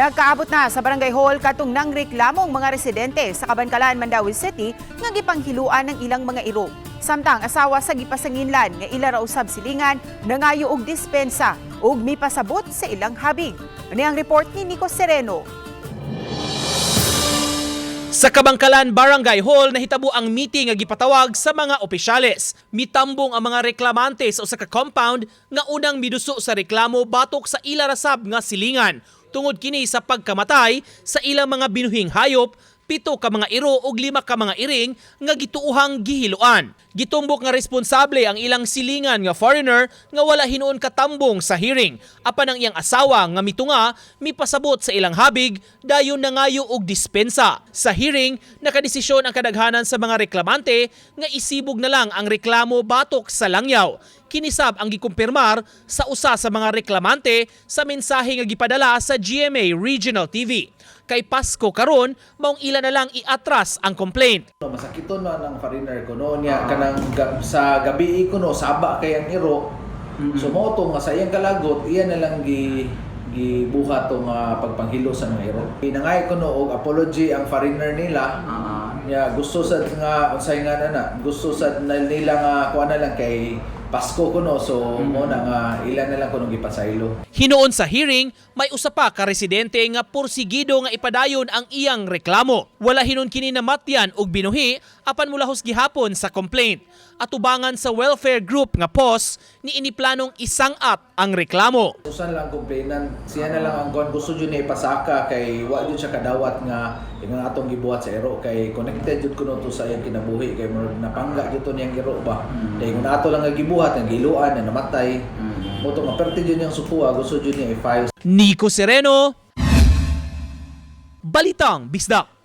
Nagkaabot na sa barangay hall katong nang reklamong mga residente sa Kabankalan, Mandawi City nga gipanghiluan ng ilang mga iro. Samtang asawa sa gipasanginlan nga ila raw usab silingan nangayo og dispensa ug mipasabot sa ilang habig. Ani ang report ni Nico Sereno. Sa Kabangkalan Barangay Hall nahitabo ang meeting nga gipatawag sa mga opisyales. Mitambong ang mga reklamante sa usa ka compound nga unang miduso sa reklamo batok sa ila rasab nga silingan tungod kini sa pagkamatay sa ilang mga binuhing hayop pito ka mga iro ug lima ka mga iring nga gituuhang gihiluan. Gitumbok nga responsable ang ilang silingan nga foreigner nga wala hinuon katambong sa hearing. Apan ang iyang asawa nga mitunga mipasabot sa ilang habig dayon nangayo og dispensa. Sa hearing, nakadesisyon ang kadaghanan sa mga reklamante nga isibog na lang ang reklamo batok sa langyaw. Kinisab ang gikumpirmar sa usa sa mga reklamante sa mensahe nga gipadala sa GMA Regional TV. Kay Pasko karon, maong ila na lang iatras ang complaint. Masakito no ng foreigner ko no niya kanang sa gabi ko no saba kay ang iro. So mo to nga sa iyang kalagot iya na lang gi gibuhat to nga pagpanghilo sa mga iro. Inangay ko no og apology ang foreigner nila. Ya gusto sad nga unsay nga na na gusto sad na nila nga kuha na lang kay Pasko ko no so mo na nga ilan na lang ko nung gipasaylo. Hinuon sa hearing, may usa pa ka residente nga porsigido nga ipadayon ang iyang reklamo. Wala hinon kini namatyan og binuhi apan mulahos gihapon sa complaint. Atubangan sa welfare group nga POS ni iniplanong isang-at ang reklamo. Usan lang complainant, siya na lang ang kuan gusto jud niya ipasaka kay wa jud siya kadawat nga nga atong gibuhat sa ero kay connected jud kuno to sa iyang kinabuhi kay napangga jud to niyang ero ba. Kay kung ato lang nga gibuhat nga giluan na namatay. Mo to nga perti jud sukuha gusto jud niya i-file Nico Sereno, Balitang Bisdak.